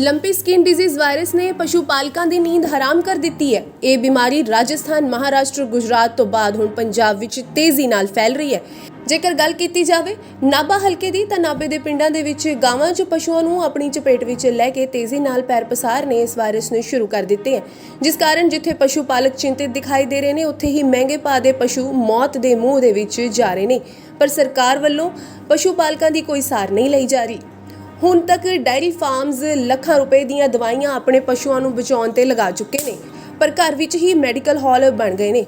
Lumpy skin disease virus ਨੇ ਪਸ਼ੂ ਪਾਲਕਾਂ ਦੀ ਨੀਂਦ ਹਰਾਮ ਕਰ ਦਿੱਤੀ ਹੈ। ਇਹ ਬਿਮਾਰੀ ਰਾਜਸਥਾਨ, ਮਹਾਰਾਸ਼ਟਰ, ਗੁਜਰਾਤ ਤੋਂ ਬਾਅਦ ਹੁਣ ਪੰਜਾਬ ਵਿੱਚ ਤੇਜ਼ੀ ਨਾਲ ਫੈਲ ਰਹੀ ਹੈ। ਜੇਕਰ ਗੱਲ ਕੀਤੀ ਜਾਵੇ ਨਾਭਾ ਹਲਕੇ ਦੀ, ਤਾਂ ਨਾਭੇ ਦੇ ਪਿੰਡਾਂ ਦੇ ਵਿੱਚ ਗਾਵਾਂ 'ਚ ਪਸ਼ੂਆਂ ਨੂੰ ਆਪਣੀ ਚਪੇਟ ਵਿੱਚ ਲੈ ਕੇ ਤੇਜ਼ੀ ਨਾਲ ਪੈਰ ਪਸਾਰ ਨੇ ਇਸ ਵਾਇਰਸ ਨੂੰ ਸ਼ੁਰੂ ਕਰ ਦਿੱਤੇ ਹੈ। ਜਿਸ ਕਾਰਨ ਜਿੱਥੇ ਪਸ਼ੂ ਪਾਲਕ ਚਿੰਤਿਤ ਦਿਖਾਈ ਦੇ ਰਹੇ ਨੇ, ਉੱਥੇ ਹੀ ਮਹਿੰਗੇ ਭਾਅ ਦੇ ਪਸ਼ੂ ਮੌਤ ਦੇ ਮੂੰਹ ਦੇ ਵਿੱਚ ਜਾ ਰਹੇ ਨੇ। ਪਰ ਸਰਕਾਰ ਵੱਲੋਂ ਪਸ਼ੂ ਪਾਲਕਾਂ ਦੀ ਕੋਈ ਸਾਰ ਨਹੀਂ ਲਈ ਜਾ ਰਹੀ। ਹੁਣ ਤੱਕ ਡਾਇਰੀ ਫਾਰਮਸ ਲੱਖਾਂ ਰੁਪਏ ਦੀਆਂ ਦਵਾਈਆਂ ਆਪਣੇ ਪਸ਼ੂਆਂ ਨੂੰ ਬਚਾਉਣ ਤੇ ਲਗਾ ਚੁੱਕੇ ਨੇ, ਪਰ ਘਰ ਵਿੱਚ ਹੀ ਮੈਡੀਕਲ ਹਾਲ ਬਣ ਗਏ ਨੇ।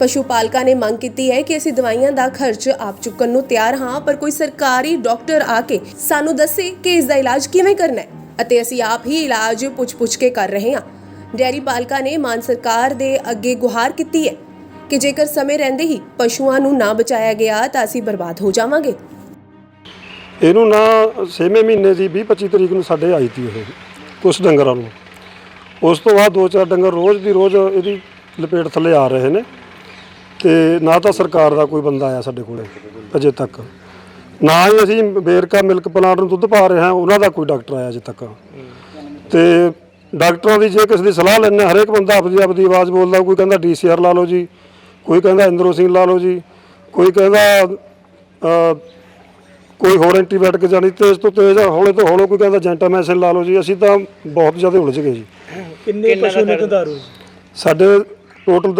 ਪਸ਼ੂ ਪਾਲਕਾਂ ਨੇ ਮੰਗ ਕੀਤੀ ਹੈ ਕਿ ਅਸੀਂ ਦਵਾਈਆਂ ਦਾ ਖਰਚ ਆਪ ਚੁੱਕਣ ਨੂੰ ਤਿਆਰ ਹਾਂ, ਪਰ ਕੋਈ ਸਰਕਾਰੀ ਡਾਕਟਰ ਆ ਕੇ ਸਾਨੂੰ ਦੱਸੇ ਕਿ ਇਸ ਦਾ ਇਲਾਜ ਕਿਵੇਂ ਕਰਨਾ ਹੈ ਅਤੇ ਅਸੀਂ ਆਪ ਹੀ ਇਲਾਜ ਪੁੱਛ-ਪੁੱਛ ਕੇ ਕਰ ਰਹੇ ਹਾਂ। ਡੈਰੀ ਪਾਲਕਾਂ ਨੇ ਮਾਨ ਸਰਕਾਰ ਦੇ ਅੱਗੇ ਗੁਹਾਰ ਕੀਤੀ ਹੈ ਕਿ ਜੇਕਰ ਸਮੇਂ ਰਹਿੰਦੇ ਹੀ ਪਸ਼ੂਆਂ ਨੂੰ ਨਾ ਬਚਾਇਆ ਗਿਆ ਤਾਂ ਅਸੀਂ ਬਰਬਾਦ ਹੋ ਜਾਵਾਂਗੇ। ਇਹਨੂੰ ਨਾ 6ਵੇਂ ਮਹੀਨੇ ਦੀ 20 25 ਤਰੀਕ ਨੂੰ ਸਾਡੇ ਆਈ ਤੀ ਇਹ, ਕੁਛ ਡੰਗਰਾਂ ਨੂੰ। ਉਸ ਤੋਂ ਬਾਅਦ ਦੋ ਚਾਰ ਡੰਗਰ ਰੋਜ਼ ਦੀ ਰੋਜ਼ ਇਹਦੀ ਲਪੇਟ ਥੱਲੇ ਆ ਰਹੇ ਨੇ ਤੇ ਨਾ ਤਾਂ ਸਰਕਾਰ ਦਾ ਕੋਈ ਬੰਦਾ ਆਇਆ ਸਾਡੇ ਕੋਲੇ ਅਜੇ ਤੱਕ। ਨਾ ਹੀ ਅਸੀਂ ਬੇਰਕਾ ਮਿਲਕ ਪਲਾਂਟ ਨੂੰ ਦੁੱਧ ਪਾ ਰਹੇ ਹਾਂ, ਉਹਨਾਂ ਦਾ ਕੋਈ ਡਾਕਟਰ ਆਇਆ ਅਜੇ ਤੱਕ। ਤੇ ਡਾਕਟਰਾਂ ਦੀ ਜੇ ਕਿਸੇ ਦੀ ਸਲਾਹ ਲੈਣੇ ਹਰੇਕ ਬੰਦਾ ਆਪਦੀ ਆਪਦੀ ਆਵਾਜ਼ ਬੋਲਦਾ, ਕੋਈ ਕਹਿੰਦਾ ਡੀਸੀਆਰ ਲਾ ਲਓ ਜੀ, ਕੋਈ ਕਹਿੰਦਾ ਇੰਦਰੋ ਸਿੰਘ ਲਾ ਲਓ ਜੀ, ਕੋਈ ਕਹਿੰਦਾ ਕੋਈ ਹੋਰ ਐਂਟੀਬਾਇਓਟਿਕ ਜਾਨੀ ਤੇਜ਼ ਤੋਂ ਤੇਜ਼ ਆ, ਹੌਲੇ ਤੋਂ ਹੌਲੇ ਕੋਈ ਕਹਿੰਦਾ ਜੈਂਟਾਮੈਸਿਨ ਲਾ ਲਓ ਜੀ ਅਸੀਂ ਤਾਂ ਬਹੁਤ ਜ਼ਿਆਦਾ ਉਲਝ ਗਏ ਜੀ। ਕਿੰਨੇ ਪਸ਼ੂ ਨੇ ਦੁਧਾਰੂ ਸਾਡੇ ਟੋਟਲ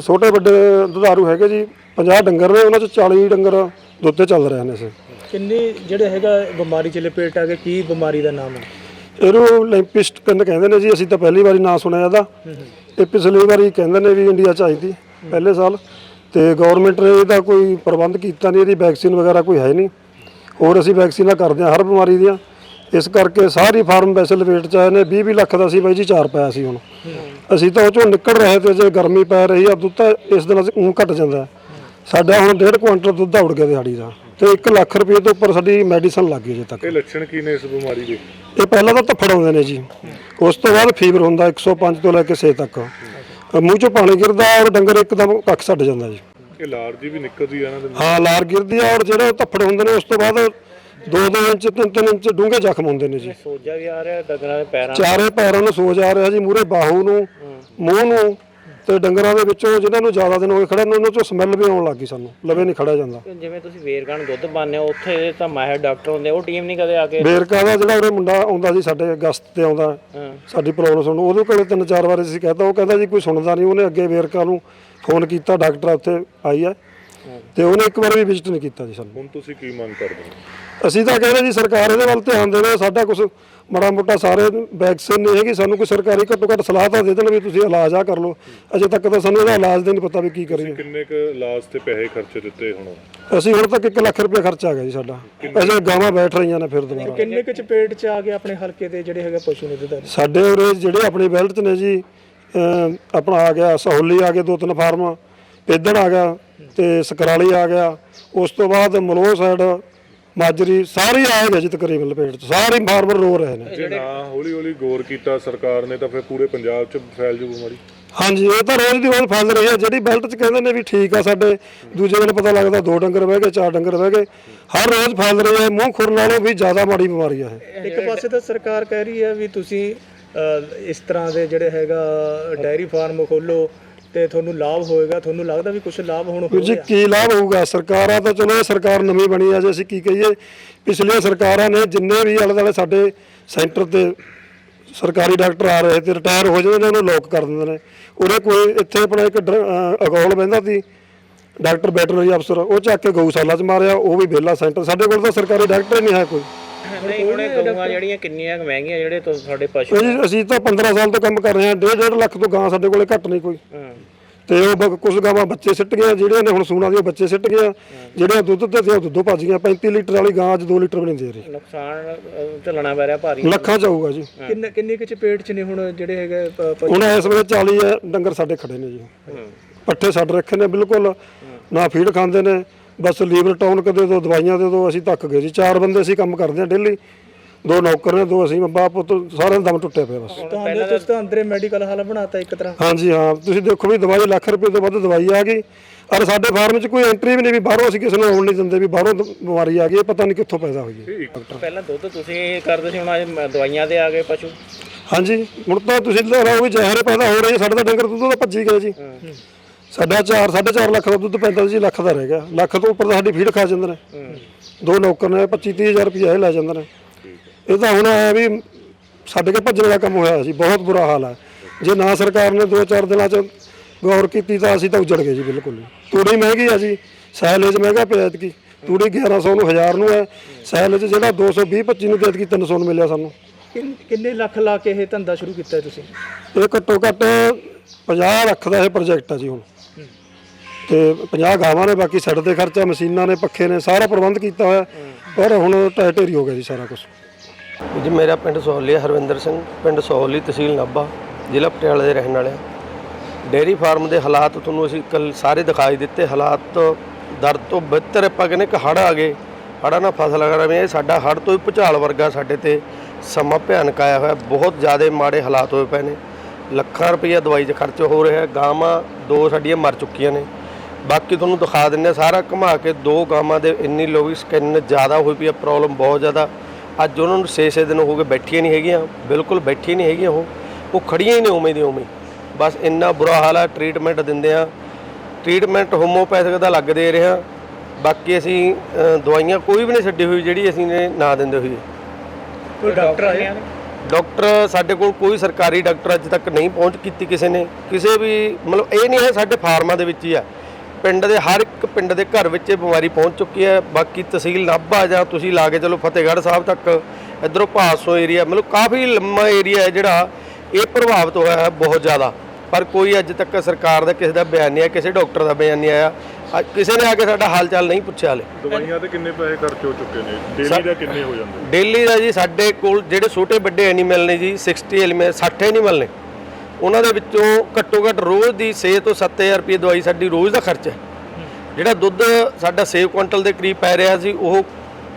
ਛੋਟੇ ਵੱਡੇ ਦੁਧਾਰੂ ਹੈਗੇ ਜੀ 50 ਡੰਗਰ ਨੇ ਉਹਨਾਂ ਚ 40 ਡੰਗਰ ਦੁੱਧ ਤੇ ਚੱਲ ਰਹੇ ਨੇ ਸੇ ਕਿੰਨੀ ਜਿਹੜੇ ਹੈਗਾ ਬਿਮਾਰੀ ਚ ਲਪੇਟ ਆ ਕੇ ਕੀ ਬਿਮਾਰੀ ਦਾ ਨਾਮ ਹੈ? ਇਹਨੂੰ ਲੈਂਪਿਸਟ ਕੰਨ ਕਹਿੰਦੇ ਨੇ ਜੀ ਅਸੀਂ ਤਾਂ ਪਹਿਲੀ ਵਾਰੀ ਨਾਂ ਸੁਣਿਆ ਇਹਦਾ। ਇਹ ਪਿਛਲੀ ਵਾਰੀ ਕਹਿੰਦੇ ਨੇ ਵੀ ਇੰਡੀਆ ਚ ਆਈ ਸੀ ਪਹਿਲੇ ਸਾਲ। ਤੇ ਗਵਰਨਮੈਂਟ ਨੇ ਇਹਦਾ ਕੋਈ ਪ੍ਰਬੰਧ ਕੀਤਾ ਨਹੀਂ ਇਹਦੀ ਵੈਕਸੀਨ ਵਗੈਰਾ ਕੋਈ ਹੈ ਨਹੀਂ। ਹੋਰ ਅਸੀਂ ਵੈਕਸੀਨਾਂ ਕਰਦੇ ਹਾਂ ਹਰ ਬਿਮਾਰੀ ਦੀਆਂ। ਇਸ ਕਰਕੇ ਸਾਰੀ ਫਾਰਮ ਵੈਸੇ ਲਪੇਟ ਚ ਆਏ ਨੇ 20 20 ਲੱਖ ਦਾ ਸੀ ਬਾਈ ਜੀ ਚਾਰ ਪਾਇਆ ਸੀ ਹੁਣ। ਅਸੀਂ ਤਾਂ ਉਹ ਚੋਂ ਨਿਕਲ ਰਹੇ ਤੇ ਜੇ ਗਰਮੀ ਪੈ ਰਹੀ ਆ ਦੁੱਧ ਤਾਂ ਇਸ ਦਿਨਾਂ ਊਂ ਘਟ ਜਾਂਦਾ। ਸਾਡਾ ਹੁਣ 1.5 ਕੁਇੰਟਲ ਦੁੱਧ ਉੜ ਗਿਆ ਦਿਹਾੜੀ ਦਾ ਤੇ 1 ਲੱਖ ਰੁਪਏ ਤੋਂ ਉੱਪਰ ਸਾਡੀ ਮੈਡੀਸਨ ਲੱਗ ਗਈ ਅਜੇ ਤੱਕ। ਇਹ ਲੱਛਣ ਕੀ ਨੇ ਇਸ ਬਿਮਾਰੀ ਦੇ? ਇਹ ਪਹਿਲਾਂ ਤਾਂ ਧੱਫੜ ਆਉਂਦੇ ਨੇ ਜੀ। ਉਸ ਤੋਂ ਬਾਅਦ ਫੀਵਰ ਹੁੰਦਾ 105 ਤੋਂ ਲੈ ਕੇ 6 ਤੱਕ। ਮੂੰਹ ਚੋਂ ਪਾਣੀ ਗਿਰਦਾ ਔਰ ਡੰਗਰ ਇੱਕਦਮ ਕੱਖ ਛੱਡ ਜਾਂਦਾ ਜੀ। ਇਹ ਲਾਰਜੀ ਵੀ ਨਿਕਲਦੀ ਆ ਇਹਨਾਂ ਦੇ ਹਾਂ ਲਾਰ ਗਿਰਦੀ ਆ ਔਰ ਜਿਹੜੇ ਧੱਫੜ ਹੁੰਦੇ ਨੇ ਉਸ ਤੋਂ ਬਾਅਦ 2-2 ਇੰਚ 3-3 ਇੰਚ ਡੂੰਘੇ ਜ਼ਖਮ ਹੁੰਦੇ ਨੇ ਜੀ। ਸੋਜਾ ਵੀ ਆ ਰਿਹਾ ਡੰਗਰਾਂ ਦੇ ਪੈਰਾਂ ਚਾਰੇ ਪੈਰਾਂ ਨੂੰ ਸੋਜ ਆ ਰਿਹਾ ਜੀ ਮੂਰੇ ਬਾਹੂ ਨੂੰ ਮੂੰਹ ਨੂੰ ਤੇ ਡੰਗਰਾਂ ਦੇ ਵਿੱਚੋਂ ਜਿਨ੍ਹਾਂ ਨੂੰ ਜ਼ਿਆਦਾ ਦਿਨ ਹੋ ਗਏ ਖੜੇ ਨੇ ਉਹਨਾਂ ਚੋਂ ਸਮੈਲ ਵੀ ਆਉਣ ਲੱਗੀ ਸਾਨੂੰ ਲਵੇ ਨਹੀਂ ਖੜਾ ਜਾਂਦਾ। ਜਿਵੇਂ ਤੁਸੀਂ ਵੇਰਗਾਂ ਨੂੰ ਦੁੱਧ ਪਾਉਂਦੇ ਹੋ ਉੱਥੇ ਤਾਂ ਮਾਹਿਰ ਡਾਕਟਰ ਹੁੰਦੇ ਉਹ ਟੀਮ ਨਹੀਂ ਕਦੇ ਆ ਕੇ ਬੇਰਕਾ ਦਾ ਜਿਹੜਾ ਉਹਰੇ ਮੁੰਡਾ ਆਉਂਦਾ ਸੀ ਸਾਡੇ ਅਗਸਤ ਤੇ ਆਉਂਦਾ ਸਾਡੀ ਪ੍ਰੋਬਲਮ ਸੁਣ ਉਹਦੇ ਕੋਲੇ ਤਿੰਨ ਚਾਰ ਵਾਰ ਅਸੀਂ ਕਹਤਾ ਉਹ ਕਹਿੰਦਾ ਜੀ ਕੋਈ ਸੁਣਦਾ ਨਹੀਂ ਉਹਨੇ ਅੱਗੇ ਵੇਰਕਾ ਨੂੰ ਫੋਨ ਕੀਤਾ ਡਾਕਟਰ ਉੱਥੇ ਆਈ ਹੈ। ਤੇ ਉਹਨੇ ਇੱਕ ਵਾਰ ਵੀ ਵਿਜ਼ਿਟ ਨਹੀਂ ਕੀਤਾ ਜੀ ਸਾਨੂੰ। ਹੁਣ ਤੁਸੀਂ ਕੀ ਮੰਗ ਕਰਦੇ ਹੋ? ਅਸੀਂ ਤਾਂ ਕਹਿੰਦੇ ਜੀ ਸਰਕਾਰ ਇਹਦੇ ਵੱਲ ਧਿਆਨ ਦੇਵੇ ਸਾਡਾ ਕੁਝ ਮਾੜਾ ਮੋਟਾ ਸਾਰੇ ਵੈਕਸੀਨ ਨਹੀਂ ਹੈਗੀ ਸਾਨੂੰ ਕੋਈ ਸਰਕਾਰੀ ਘੱਟੋ ਘੱਟ ਸਲਾਹ ਤਾਂ ਦੇ ਦੇਣ ਵੀ ਤੁਸੀਂ ਇਲਾਜ ਆ ਕਰ ਲਓ। ਅਜੇ ਤੱਕ ਤਾਂ ਸਾਨੂੰ ਇਹਦਾ ਇਲਾਜ ਦਾ ਨਹੀਂ ਪਤਾ ਵੀ ਕੀ ਕਰੀਏ। ਕਿੰਨੇ ਕੁ ਇਲਾਜ ਤੇ ਪੈਸੇ ਖਰਚ ਦਿੱਤੇ ਹੁਣ? ਅਸੀਂ ਹੁਣ ਤੱਕ 1 ਲੱਖ ਰੁਪਏ ਖਰਚਾ ਆ ਗਿਆ ਜੀ ਸਾਡਾ। ਅਜੇ ਗਾਵਾਂ ਬੈਠ ਰਹੀਆਂ ਨੇ ਫਿਰ ਦੁਬਾਰਾ। ਕਿੰਨੇ ਕੁ ਚਪੇਟ ਚ ਆ ਕੇ ਆਪਣੇ ਹਲਕੇ ਦੇ ਜਿਹੜੇ ਹੈਗੇ ਪਸ਼ੂ ਨੇ ਦੁਧਾਰੂ ਸਾਡੇ ਉਰੇ ਜਿਹੜੇ ਆਪਣੀ ਬੈਲਟ 'ਚ ਨੇ ਜੀ ਆਪਣਾ ਆ ਗਿਆ ਸਹੌਲੀ ਆ ਗਏ ਦੋ ਤਿੰਨ ਫਾਰਮ। ਪੇਦੜ ਆ ਗਿਆ ਤੇ ਸਕਰਾਲੀ ਆ ਗਿਆ। ਉਸ ਤੋਂ ਬਾਅਦ ਮਲੋਹ ਸਾਈਡ ਮਾਜਰੀ ਸਾਰੇ ਆਏ ਗਏ ਜੀ ਤਕਰੀਬਨ ਲਪੇਟ 'ਚ। ਸਾਰੇ ਫਾਰਮਰ ਰੋ ਰਹੇ ਨੇ। ਜੇ ਨਾ ਹੌਲੀ ਹੌਲੀ ਗੌਰ ਕੀਤਾ ਸਰਕਾਰ ਨੇ ਤਾਂ ਫਿਰ ਪੂਰੇ ਪੰਜਾਬ 'ਚ ਫੈਲ ਜੂ ਬਿਮਾਰੀ ਹਾਂਜੀ ਇਹ ਤਾਂ ਰੋਜ਼ ਦੀ ਰੋਜ਼ ਫੈਲ ਰਹੀ ਹੈ। ਜਿਹੜੀ ਬੈਲਟ 'ਚ ਕਹਿੰਦੇ ਨੇ ਵੀ ਠੀਕ ਆ ਸਾਡੇ ਦੂਜੇ ਦਿਨ ਪਤਾ ਲੱਗਦਾ ਦੋ ਡੰਗਰ ਬਹਿ ਗਏ ਚਾਰ ਡੰਗਰ ਬਹਿ ਗਏ। ਹਰ ਰੋਜ਼ ਫੈਲ ਰਹੀ ਹੈ। ਮੂੰਹ ਖੁਰ ਨਾਲੋਂ ਵੀ ਜ਼ਿਆਦਾ ਮਾੜੀ ਬਿਮਾਰੀ ਆ ਇਹ। ਇੱਕ ਪਾਸੇ ਤਾਂ ਸਰਕਾਰ ਕਹਿ ਰਹੀ ਹੈ ਵੀ ਤੁਸੀਂ ਇਸ ਤਰ੍ਹਾਂ ਦੇ ਜਿਹੜੇ ਹੈਗਾ ਡਾਇਰੀ ਫਾਰਮ ਖੋਲੋ ਤੇ ਤੁਹਾਨੂੰ ਲਾਭ ਹੋਏਗਾ ਤੁਹਾਨੂੰ ਲੱਗਦਾ ਵੀ ਕੁਝ ਲਾਭ ਹੁਣ ਵੀਰ ਜੀ ਕੀ ਲਾਭ ਹੋਊਗਾ? ਸਰਕਾਰਾਂ ਤਾਂ ਚਲੋ ਇਹ ਸਰਕਾਰ ਨਵੀਂ ਬਣੀ ਆ ਜੇ ਅਸੀਂ ਕੀ ਕਹੀਏ ਪਿਛਲੀਆਂ ਸਰਕਾਰਾਂ ਨੇ ਜਿੰਨੇ ਵੀ ਆਲੇ ਦੁਆਲੇ ਸਾਡੇ ਸੈਂਟਰ ਤੇ ਸਰਕਾਰੀ ਡਾਕਟਰ ਆ ਰਹੇ ਤੇ ਰਿਟਾਇਰ ਹੋ ਜਾਂਦੇ ਨੇ ਉਹਨੂੰ ਲੋਕ ਕਰ ਦਿੰਦੇ ਨੇ। ਉਹਨੇ ਕੋਈ ਇੱਥੇ ਆਪਣਾ ਇੱਕ ਡ- ਅਹ ਅਗੌਲ ਬਹਿੰਦਾ ਸੀ ਡਾਕਟਰ ਵੈਟਰਨਰੀ ਅਫਸਰ ਉਹ ਚੱਕ ਕੇ ਗਊਸ਼ਾਲਾ 'ਚ ਮਾਰਿਆ ਉਹ ਵੀ ਵਿਹਲਾ ਸੈਂਟਰ। ਸਾਡੇ ਕੋਲ ਤਾਂ ਸਰਕਾਰੀ ਡਾਕਟਰ ਹੀ ਨਹੀਂ ਹੈ ਕੋਈ। ਨਹੀਂ ਹੁਣੇ ਗਊਆਂ ਜਿਹੜੀਆਂ ਕਿੰਨੀਆਂ ਕੁ ਮਹਿੰਗੀਆਂ ਜਿਹੜੇ ਤੁ- ਤੁਹਾਡੇ ਪਸ਼ੂ ਅਸੀਂ ਤਾਂ 15 ਸਾਲ ਤੋਂ ਕੰਮ ਕਰ ਰਹੇ ਹਾਂ ਡੇਢ ਡੇਢ ਲੱਖ ਤੋਂ ਗਾਂ ਸਾਡੇ ਕੋਲੇ ਘੱਟ ਨਹੀਂ ਕੋਈ। ਤੇ ਉਹ ਬ- ਕੁਝ ਗਾਵਾਂ ਬੱਚੇ ਸਿੱਟ ਗਈਆਂ ਜਿਹੜੀਆਂ ਨੇ ਹੁਣ ਸੂਣਾ ਦੀਆਂ ਬੱਚੇ ਸਿੱਟ ਗਈਆਂ ਜਿਹੜੀਆਂ ਦੁੱਧ ਤੇ ਸੀ ਉਹ ਦੁੱਧੋਂ ਭੱਜ ਗਈਆਂ 35 ਲੀਟਰ ਵਾਲੀ ਗਾਂ ਅੱਜ 2 ਲੀਟਰ ਵੀ ਨਹੀਂ ਦੇ ਰਹੀ। ਨੁਕਸਾਨ ਅਹ, ਝੱਲਣਾ ਪੈ ਰਿਹਾ ਭਾਰੀ। ਲੱਖਾਂ ਚ ਆਊਗਾ ਜੀ। ਕਿੰਨੇ ਕਿੰਨੇ ਕੁ ਚਪੇਟ ਚ ਨੇ ਹੁਣ ਜਿਹੜੇ ਹੈਗੇ ਪ- ਹੁਣ ਇਸ ਵੇਲੇ 40 ਹੈ ਡੰਗਰ ਸਾਡੇ ਖੜੇ ਨੇ ਜੀ। ਪੱਠੇ ਛੱਡ ਰੱਖੇ ਨੇ ਬਿਲਕੁਲ ਨਾ ਫੀਡ ਖਾਂਦੇ ਨੇ ਬਸ ਲੀਵਰ ਟਾਊਨ ਕਦੇ ਤੋਂ ਦਵਾਈਆਂ ਦੇ ਦੋ ਅਸੀਂ ਧੱਕ ਗਏ ਜੀ। ਚਾਰ ਬੰਦੇ ਅਸੀਂ ਕੰਮ ਕਰਦੇ ਹਾਂ ਡੇਲੀ ਦੋ ਨੌਕਰ ਨੇ ਦੋ ਅਸੀਂ ਬਾਪ ਪੁੱਤ ਸਾਰਿਆਂ ਦਾ ਦਮ ਟੁੱਟਿਆ ਪਿਆ ਬਸ। ਤੁਹਾਨੂੰ ਤੁਸੀਂ ਤਾਂ ਅੰਦਰੇ ਮੈਡੀਕਲ ਹਾਲ ਬਣਾਤਾ ਇੱਕ ਤਰ੍ਹਾਂ। ਹਾਂਜੀ ਹਾਂ। ਤੁਸੀਂ ਦੇਖੋ ਵੀ ਦਵਾਈ ਲੱਖ ਰੁਪਏ ਤੋਂ ਵੱਧ ਦਵਾਈ ਆ ਗਈ। ਔਰ ਸਾਡੇ ਫਾਰਮ 'ਚ ਕੋਈ ਐਂਟਰੀ ਵੀ ਨਹੀਂ ਵੀ ਬਾਹਰੋਂ ਅਸੀਂ ਕਿਸੇ ਨੂੰ ਆਉਣ ਨਹੀਂ ਦਿੰਦੇ ਵੀ ਬਾਹਰੋਂ ਦ- ਬਿਮਾਰੀ ਆ ਗਈ ਇਹ ਪਤਾ ਨਹੀਂ ਕਿੱਥੋਂ ਪੈਦਾ ਹੋਈ ਹੈ। ਪਹਿਲਾਂ ਦੁੱਧ ਤੁਸੀਂ ਕਰਦੇ ਸੀ ਹੁਣ ਅੱਜ ਮ- ਦਵਾਈਆਂ ਤੇ ਆ ਗਏ ਪਸ਼ੂ। ਹਾਂਜੀ ਹੁਣ ਤਾਂ ਤੁਸੀਂ ਲਓ ਵੀ ਜ਼ਹਿਰ ਪੈਦਾ ਹੋ ਰਹੀ ਹੈ ਸਾਡੇ ਤਾਂ ਡੰਗਰ ਦੁੱਧ ਤਾਂ ਭੱਜੀ ਗਏ ਜੀ। ਸਾਡਾ 4 4.5 ਲੱਖ ਦਾ ਦੁੱਧ ਪੈਂਦਾ ਸੀ ਲੱਖ ਦਾ ਰਹਿ ਗਿਆ। ਲੱਖ ਤੋਂ ਉੱਪਰ ਤਾਂ ਸਾਡੀ ਫੀਡ ਖਾ ਜਾਂਦੇ ਨੇ। ਦੋ ਨੌਕਰ ਨੇ 25 30000 ਰੁਪਏ ਇਹ ਲੈ ਜਾਂਦੇ ਨੇ। ਇਹ ਤਾਂ ਹੁਣ ਆਇਆ ਵੀ ਸਾਡੇ ਕੇ ਭੱਜਣ ਦਾ ਕੰਮ ਹੋਇਆ ਸੀ ਬਹੁਤ ਬੁਰਾ ਹਾਲ ਹੈ ਜੇ ਨਾ ਸਰਕਾਰ ਨੇ 2-4 ਦਿਨਾਂ ਚ ਗੌਰ ਕੀਤੀ ਤਾਂ ਅਸੀਂ ਤਾਂ ਉਜੜ ਗਏ ਜੀ ਬਿਲਕੁਲ। ਤੂੜੀ ਮਹਿੰਗੀ ਆ ਜੀ ਸਾਇਲੇਜ ਮਹਿੰਗਾ ਪਿਆ ਐਤਕੀ। ਤੂੜੀ 1100 ਨੂੰ 1000 ਨੂੰ ਹੈ ਸਾਇਲੇਜ ਜਿਹੜਾ 220 25 ਨੂੰ ਤੇ ਐਤਕੀ 300 ਨੂੰ ਮਿਲਿਆ ਸਾਨੂੰ। ਕਿੰਨ- ਲੱਖ ਲਾ ਕੇ ਇਹ ਧੰਦਾ ਸ਼ੁਰੂ ਕੀਤਾ ਤੁਸੀਂ? ਇਹ ਘੱਟੋ ਘੱਟ 50 ਲੱਖ ਦਾ ਇਹ ਪ੍ਰੋਜੈਕਟ ਆ ਜੀ ਹੁਣ। ਤੇ 50 ਗਾਵਾਂ ਨੇ, ਬਾਕੀ ਸੈੱਟ 'ਤੇ ਖਰਚਾ, ਮਸ਼ੀਨਾਂ ਨੇ, ਪੱਖੇ ਨੇ, ਸਾਰਾ ਪ੍ਰਬੰਧ ਕੀਤਾ ਹੋਇਆ। ਪਰ ਹੁਣ ਢਹਿ ਢੇਰੀ ਹੋ ਗਿਆ ਜੀ ਸਾਰਾ ਕੁਝ ਜੀ, ਮੇਰਾ ਪਿੰਡ ਸੋਹਲੀ ਹਰਵਿੰਦਰ ਸਿੰਘ, ਪਿੰਡ ਸੋਹਲੀ ਤਹਿਸੀਲ ਨਾਭਾ, ਜ਼ਿਲ੍ਹਾ ਪਟਿਆਲਾ ਦੇ ਰਹਿਣ ਵਾਲੇ ਹਾਂ। ਡੇਅਰੀ ਫਾਰਮ ਦੇ ਹਾਲਾਤ ਤੁਹਾਨੂੰ ਅਸੀਂ ਕੱਲ ਸਾਰੇ ਦਿਖਾਈ ਦਿੱਤੇ। ਹਾਲਾਤ ਦਰ ਤੋਂ ਬਿਹਤਰ ਆਪਾਂ ਕਹਿੰਦੇ ਕਿ ਹੜ੍ਹ ਆ ਗਏ। ਹੜ੍ਹਾਂ ਨਾਲ ਫਸਲ ਅਗਰ ਇਹ ਸਾਡਾ ਹੜ੍ਹ ਤੋਂ ਹੀ ਭੁਚਾਲ ਵਰਗਾ ਸਾਡੇ ਤੇ ਸਮਾਂ ਭਿਆਨਕ ਆਇਆ ਹੋਇਆ। ਬਹੁਤ ਜ਼ਿਆਦਾ ਮਾੜੇ ਹਾਲਾਤ ਹੋਏ ਪਏ ਨੇ। ਲੱਖਾਂ ਰੁਪਈਆ ਦਵਾਈ 'ਚ ਖਰਚ ਹੋ ਰਿਹਾ ਗਾਵਾਂ ਦੋ ਸਾਡੀਆਂ ਮਰ ਚੁੱਕੀਆਂ ਨੇ। ਬਾਕੀ ਤੁਹਾਨੂੰ ਦਿਖਾ ਦਿੰਨੇ ਆ ਸਾਰਾ ਘੁਮਾ ਕੇ ਦੋ ਗਾਵਾਂ ਦੇ ਇੰਨੀ ਲੋਵੀ ਸਕਿਨ ਜ਼ਿਆਦਾ ਹੋਈ ਪਈ ਆ ਪ੍ਰੋਬਲਮ ਬਹੁਤ ਜ਼ਿਆਦਾ। ਅੱਜ ਉਹਨਾਂ ਨੂੰ 6-6 ਦਿਨ ਹੋ ਗਏ ਬੈਠੀਆਂ ਨਹੀਂ ਹੈਗੀਆਂ ਬਿਲਕੁਲ ਬੈਠੀਆਂ ਨਹੀਂ ਹੈਗੀਆਂ ਉਹ। ਉਹ ਖੜੀਆਂ ਹੀ ਨੇ ਉਵੇਂ ਦੀ ਉਵੇਂ। ਬਸ ਇੰਨਾ ਬੁਰਾ ਹਾਲ ਆ ਟ੍ਰੀਟਮੈਂਟ ਦਿੰਦੇ ਆ। ਟ੍ਰੀਟਮੈਂਟ ਹੋਮੋਪੈਥਿਕ ਦਾ ਲੱਗ ਦੇ ਰਿਹਾ ਬਾਕੀ ਅਸੀਂ ਦਵਾਈਆਂ ਕੋਈ ਵੀ ਨਹੀਂ ਛੱਡੀ ਹੋਈ ਜਿਹੜੀ ਅਸੀਂ ਨੇ ਨਾ ਦਿੰਦੇ ਹੋਈਏ ਕੋਈ ਡਾਕਟਰ ਆਇਆ ਡਾਕਟਰ ਸਾਡੇ ਕੋਲ ਕੋਈ ਸਰਕਾਰੀ ਡਾਕਟਰ ਅੱਜ ਤੱਕ ਨਹੀਂ ਪਹੁੰਚ ਕੀਤੀ ਕਿਸੇ ਨੇ। ਕਿਸੇ ਵੀ ਮਤਲਬ ਇਹ ਨਹੀਂ ਹੈ ਸਾਡੇ ਫਾਰਮਾਂ ਦੇ ਵਿੱਚ ਹੀ ਆ। ਪਿੰਡ ਦੇ ਹਰ ਇੱਕ ਪਿੰਡ ਦੇ ਘਰ ਵਿੱਚ ਇਹ ਬਿਮਾਰੀ ਪਹੁੰਚ ਚੁੱਕੀ ਹੈ। ਬਾਕੀ ਤਹਿਸੀਲ ਨਾਭਾ ਜਾਂ ਤੁਸੀਂ ਲਾ ਕੇ ਚਲੋ ਫਤਿਹਗੜ੍ਹ ਸਾਹਿਬ ਤੱਕ ਇਧਰੋਂ ਭਾਸੋ ਏਰੀਆ ਮਤਲਬ ਕਾਫੀ ਲੰਮਾ ਏਰੀਆ ਹੈ ਜਿਹੜਾ ਇਹ ਪ੍ਰਭਾਵਿਤ ਹੋਇਆ ਹੈ ਬਹੁਤ ਜ਼ਿਆਦਾ। ਪਰ ਕੋਈ ਅੱਜ ਤੱਕ ਸਰਕਾਰ ਦਾ ਕਿਸੇ ਦਾ ਬਿਆਨ ਨਹੀਂ ਆਇਆ ਕਿਸੇ ਡਾਕਟਰ ਦਾ ਬਿਆਨ ਨਹੀਂ ਆਇਆ। ਕਿਸੇ ਨੇ ਆ ਕੇ ਸਾਡਾ ਹਾਲ ਚਾਲ ਨਹੀਂ ਪੁੱਛਿਆ ਹਲੇ। ਦਵਾਈਆਂ ਤੇ ਕਿੰਨੇ ਪੈਸੇ ਖਰਚ ਹੋ ਚੁੱਕੇ ਨੇ? ਡੇਲੀ ਦਾ ਕਿੰਨੇ ਹੋ ਜਾਂਦੇ ਡੇਲੀ ਦਾ ਜੀ ਸਾਡੇ ਕੋਲ ਜਿਹੜੇ ਛੋਟੇ ਵੱਡੇ ਐਨੀਮਲ ਨੇ ਜੀ 60 ਐਨੀਮਲ 60 ਐਨੀਮਲ ਨੇ। ਉਹਨਾਂ ਦੇ ਵਿੱਚੋਂ ਘੱਟੋ ਘੱਟ ਰੋਜ਼ ਦੀ 6 ਤੋਂ 7000 ਰੁਪਏ ਦਵਾਈ ਸਾਡੀ ਰੋਜ਼ ਦਾ ਖਰਚਾ ਹੈ। ਜਿਹੜਾ ਦੁੱਧ ਸਾਡਾ 6 ਕੁਇੰਟਲ ਦੇ ਕਰੀਬ ਪੈ ਰਿਹਾ ਸੀ ਉਹ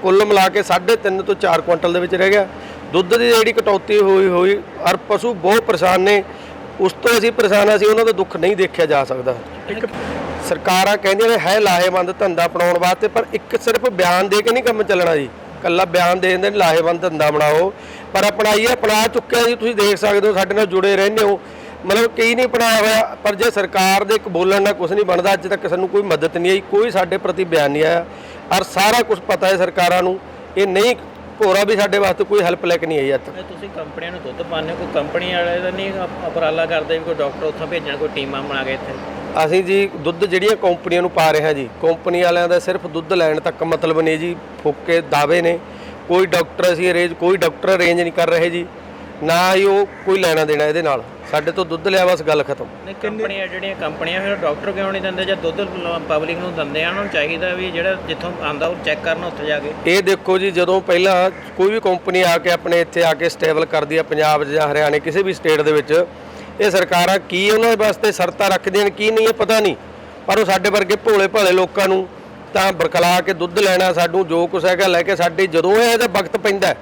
ਕੁੱਲ ਮਿਲਾ ਕੇ 3.5 ਤੋਂ 4 ਕੁਇੰਟਲ ਦੇ ਵਿੱਚ ਰਹਿ ਗਿਆ। ਦੁੱਧ ਦੀ ਜਿਹੜੀ ਕਟੌਤੀ ਹੋਈ ਹੋਈ ਔਰ ਪਸ਼ੂ ਬਹੁਤ ਪਰੇਸ਼ਾਨ ਨੇ। ਉਸ ਤੋਂ ਅਸੀਂ ਪਰੇਸ਼ਾਨ ਆ ਸੀ ਉਹਨਾਂ ਦਾ ਦੁੱਖ ਨਹੀਂ ਦੇਖਿਆ ਜਾ ਸਕਦਾ। ਇੱਕ ਸਰਕਾਰਾਂ ਕਹਿੰਦੀਆਂ ਨੇ ਹੈ ਲਾਹੇਵੰਦ ਧੰਦਾ ਅਪਣਾਉਣ ਵਾਸਤੇ ਪਰ ਇੱਕ ਸਿਰਫ ਬਿਆਨ ਦੇ ਕੇ ਨਹੀਂ ਕੰਮ ਚੱਲਣਾ ਜੀ। ਕੱਲਾ ਬਿਆਨ ਦੇਣ ਦੇ ਲਾਹੇਵੰਦ ਧੰਦਾ ਬਣਾਓ। ਪਰ ਅਪਣਾਈਏ ਅਪਣਾ ਚੁੱਕਿਆ ਜੀ, ਤੁਸੀਂ ਦੇਖ ਸਕਦੇ ਹੋ, ਸਾਡੇ ਨਾਲ ਜੁੜੇ ਰਹਿੰਦੇ ਹੋ। ਮਤਲਬ ਕਈ ਨਹੀਂ ਅਪਣਾਇਆ ਹੋਇਆ, ਪਰ ਜੇ ਸਰਕਾਰ ਦੇ ਇੱਕ ਬੋਲਣ ਨਾਲ ਕੁਝ ਨਹੀਂ ਬਣਦਾ, ਅੱਜ ਤੱਕ ਸਾਨੂੰ ਕੋਈ ਮਦਦ ਨਹੀਂ ਆਈ, ਕੋਈ ਸਾਡੇ ਪ੍ਰਤੀ ਬਿਆਨ ਨਹੀਂ ਆਇਆ। ਔਰ ਸਾਰਾ ਕੁਝ ਪਤਾ ਹੈ ਸਰਕਾਰਾਂ ਨੂੰ, ਇਹ ਨਹੀਂ, ਭੋਰਾ ਵੀ ਸਾਡੇ ਵਾਸਤੇ ਕੋਈ ਹੈਲਪ ਲੈ ਕੇ ਨਹੀਂ ਆਈ ਅੱਜ ਤੱਕ। ਤੁਸੀਂ ਕੰਪਨੀਆਂ ਨੂੰ ਦੁੱਧ ਪਾਉਂਦੇ ਹੋ, ਕੋਈ ਕੰਪਨੀ ਵਾਲੇ ਦਾ ਨਹੀਂ ਉਪਰਾਲਾ ਕਰਦੇ ਵੀ ਕੋਈ ਡਾਕਟਰ ਉੱਥੋਂ ਭੇਜਣ, ਕੋਈ ਟੀਮਾਂ ਬਣਾ ਕੇ ਇੱਥੇ? ਅਸੀਂ ਜੀ ਦੁੱਧ ਜਿਹੜੀਆਂ ਕੰਪਨੀਆਂ ਨੂੰ ਪਾ ਰਹੇ ਹਾਂ ਜੀ ਕੰਪਨੀ ਵਾਲਿਆਂ ਦਾ ਸਿਰਫ ਦੁੱਧ ਲੈਣ ਤੱਕ ਮਤਲਬ ਨਹੀਂ ਜੀ ਫੋਕੇ ਦਾਅਵੇ ਨੇ ਕੋਈ ਡਾਕਟਰ ਅਸੀਂ ਅਰੇਂਜ ਕੋਈ ਡਾਕਟਰ ਅਰੇਂਜ ਨਹੀਂ ਕਰ ਰਹੇ ਜੀ ਨਾ ਹੀ ਉਹ ਕੋਈ ਲੈਣਾ ਦੇਣਾ ਇਹਦੇ ਨਾਲ ਸਾਡੇ ਤੋਂ ਦੁੱਧ ਲਿਆ ਬਸ ਗੱਲ ਖਤਮ। ਨਹੀਂ ਕੰਪਨੀਆਂ ਜਿਹੜੀਆਂ ਕੰਪਨੀਆਂ ਫਿਰ ਡਾਕਟਰ ਕਿਉਂ ਨਹੀਂ ਦਿੰਦੇ ਜਾਂ ਦੁੱਧ ਪਬਲਿਕ ਨੂੰ ਦਿੰਦੇ ਆ ਉਹਨਾਂ ਨੂੰ ਚਾਹੀਦਾ ਵੀ ਜਿਹੜਾ ਜਿੱਥੋਂ ਆਂਦਾ ਉਹ ਚੈੱਕ ਕਰਨ ਉੱਥੇ ਜਾ ਕੇ। ਇਹ ਦੇਖੋ ਜੀ ਜਦੋਂ ਪਹਿਲਾਂ ਕੋਈ ਵੀ ਕੰਪਨੀ ਆ ਕੇ ਆਪਣੇ ਇੱਥੇ ਆ ਕੇ ਸਟੇਬਲ ਕਰਦੀ ਆ ਪੰਜਾਬ ਜਾਂ ਹਰਿਆਣੇ ਕਿਸੇ ਵੀ ਸਟੇਟ ਦੇ ਵਿੱਚ ਇਹ ਸਰਕਾਰਾਂ ਕੀ ਉਹਨਾਂ ਦੇ ਵਾਸਤੇ ਸ਼ਰਤਾਂ ਰੱਖਦੀਆਂ ਨੇ ਕੀ ਨਹੀਂ ਇਹ ਪਤਾ ਨਹੀਂ। ਪਰ ਉਹ ਸਾਡੇ ਵਰਗੇ ਭੋਲੇ ਭਾਲੇ ਲੋਕਾਂ ਨੂੰ ਤਾਂ ਬਰਕਲਾ ਕੇ ਦੁੱਧ ਲੈਣਾ ਸਾਨੂੰ ਜੋ ਕੁਛ ਹੈਗਾ ਲੈ ਕੇ ਸਾਡੇ ਜਦੋਂ ਇਹ ਇਹਦਾ ਵਕਤ ਪੈਂਦਾ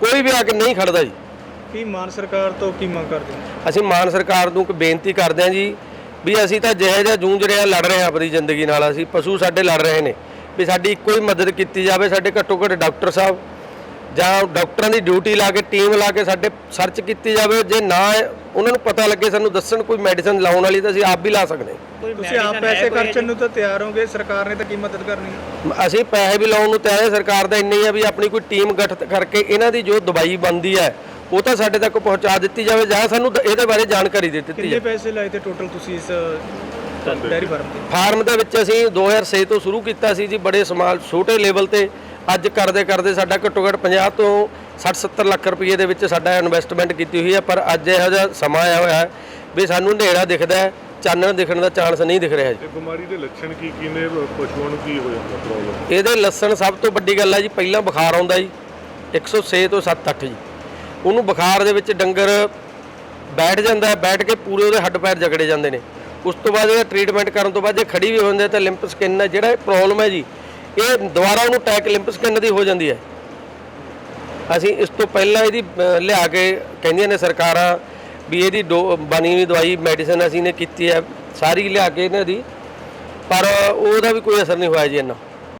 ਕੋਈ ਵੀ ਆ ਕੇ ਨਹੀਂ ਖੜਦਾ ਜੀ। ਕੀ ਮਾਨ ਸਰਕਾਰ ਤੋਂ ਕੀ ਮੰਗ ਕਰਦੇ ਹੋ? ਅਸੀਂ ਮਾਨ ਸਰਕਾਰ ਨੂੰ ਇੱਕ ਬੇਨਤੀ ਕਰਦੇ ਹਾਂ ਜੀ ਵੀ ਅਸੀਂ ਤਾਂ ਜਿਹੇ ਜਿਹਾ ਜੂਝ ਰਹੇ ਹਾਂ ਲੜ ਰਹੇ ਹਾਂ ਆਪਣੀ ਜ਼ਿੰਦਗੀ ਨਾਲ ਅਸੀਂ ਪਸ਼ੂ ਸਾਡੇ ਲੜ ਰਹੇ ਨੇ। ਵੀ ਸਾਡੀ ਇੱਕੋ ਹੀ ਮਦਦ ਕੀਤੀ ਜਾਵੇ ਸਾਡੇ ਘੱਟੋ ਘੱਟ ਡਾਕਟਰ ਸਾਹਿਬ ਜਾਂ ਡਾਕਟਰਾਂ ਦੀ ਡਿਊਟੀ ਲਾ ਕੇ ਟੀਮ ਲਾ ਕੇ ਸਾਡੇ ਸਰਚ ਕੀਤੀ ਜਾਵੇ ਜੇ ਨਾ ਉਹਨਾਂ ਨੂੰ ਪਤਾ ਲੱਗੇ ਸਾਨੂੰ ਦੱਸਣ ਕੋਈ ਮੈਡੀਸਨ ਲਾਉਣ ਵਾਲੀ ਤਾਂ ਅਸੀਂ ਆਪ ਵੀ ਲਾ ਸਕਦੇ ਹਾਂ। ਤੁਸੀਂ ਆਪ ਹੈ ਪੈਸੇ ਖਰਚਣ ਨੂੰ ਤਾਂ ਤਿਆਰ ਹੋਗੇ ਸਰਕਾਰ ਨੇ ਤਾਂ ਕੀ ਮਦਦ ਕਰਨੀ ਹੈ? ਅਸੀਂ ਪੈਸੇ ਵੀ ਲਾਉਣ ਨੂੰ ਤਿਆਰ ਹੈ ਸਰਕਾਰ ਦਾ ਇੰਨੀ ਆ ਵੀ ਆਪਣੀ ਕੋਈ ਟੀਮ ਗਠਿਤ ਕਰਕੇ ਇਹਨਾਂ ਦੀ ਜੋ ਦਵਾਈ ਬਣਦੀ ਹੈ ਉਹ ਤਾਂ ਸਾਡੇ ਤੱਕ ਪਹੁੰਚਾ ਦਿੱਤੀ ਜਾਵੇ ਜਾਂ ਸਾਨੂੰ ਇਹਦੇ ਬਾਰੇ ਜਾਣਕਾਰੀ ਦੇ ਦਿੱਤੀ ਕਿੰਨੇ ਜਾਵੇ। ਪੈਸੇ ਲਾਏ ਤੇ ਟੋਟਲ ਤੁਸੀਂ ਇਸ ਡੈਰੀ ਫਾਰਮ ਤੇ? ਫਾਰਮ ਦੇ ਵਿੱਚ ਅਸੀਂ 2006 ਤੋਂ ਸ਼ੁਰੂ ਕੀਤਾ ਸੀ ਜੀ ਬੜੇ ਸਮਾਲ ਛੋਟੇ ਲੈਵਲ ਤੇ ਅੱਜ ਕਰਦੇ ਕਰਦੇ ਸਾਡਾ ਘੱਟੋ ਘੱਟ 50 ਤੋਂ 60 70 ਲੱਖ ਰੁਪਏ ਦੇ ਵਿੱਚ ਸਾਡਾ ਇਨਵੈਸਟਮੈਂਟ ਕੀਤੀ ਹੋਈ ਹੈ ਪਰ ਅੱਜ ਇਹੋ ਜਿਹਾ ਸਮਾਂ ਆਇਆ ਹੋਇਆ ਹੈ ਵੀ ਸਾਨੂੰ ਹਨੇਰਾ ਦਿਖਦਾ ਹੈ ਚਾਨਣ ਦਿਖਣ ਦਾ ਚਾਂਸ ਨਹੀਂ ਦਿਖ ਰਿਹਾ ਜੀ। ਇਹ ਬਿਮਾਰੀ ਦੇ ਲੱਛਣ ਕੀ ਕੀ ਨੇ? ਪਸ਼ੂਆਂ ਨੂੰ ਕੀ ਹੋ ਜਾਂਦਾ ਪ੍ਰੋਬਲਮ ਇਹਦੇ ਲੱਸਣ ਸਭ ਤੋਂ ਵੱਡੀ ਗੱਲ ਹੈ ਜੀ ਪਹਿਲਾਂ ਬੁਖਾਰ ਆਉਂਦਾ ਜੀ 106 ਤੋਂ 7 8 ਜੀ। ਉਹਨੂੰ ਬੁਖਾਰ ਦੇ ਵਿੱਚ ਡੰਗਰ ਬੈਠ ਜਾਂਦਾ ਬੈਠ ਕੇ ਪੂਰੇ ਉਹਦੇ ਹੱਡ ਪੈਰ ਜਕੜੇ ਜਾਂਦੇ ਨੇ। ਉਸ ਤੋਂ ਬਾਅਦ ਇਹਦਾ ਟ੍ਰੀਟਮੈਂਟ ਕਰਨ ਤੋਂ ਬਾਅਦ ਜੇ ਖੜੀ ਵੀ ਹੋ ਜਾਂਦੇ ਤਾਂ ਲਿੰਪ ਸਕਿਨ ਹੈ ਜਿਹੜਾ ਇਹ ਪ੍ਰੋਬਲਮ ਹੈ ਜੀ ਇਹ ਦੁਬਾਰਾ ਉਹਨੂੰ ਟੈਕ ਲਿੰਪ ਕਰਨ ਦੀ ਹੋ ਜਾਂਦੀ ਹੈ। ਅਸੀਂ ਇਸ ਤੋਂ ਪਹਿਲਾਂ ਇਹਦੀ ਲਿਆ ਕੇ ਕਹਿੰਦੀਆਂ ਨੇ ਸਰਕਾਰਾਂ ਵੀ ਇਹਦੀ ਡੋ- ਬਣੀ ਹੋਈ ਦਵਾਈ ਮੈਡੀਸਨ ਅਸੀਂ ਨੇ ਕੀਤੀ ਹੈ, ਸਾਰੀ ਲਿਆ ਕੇ ਇਹਨਾਂ ਦੀ। ਪਰ ਉਹਦਾ ਵੀ ਕੋਈ ਅਸਰ ਨਹੀਂ ਹੋਇਆ ਜੀ ਇੰਨਾ।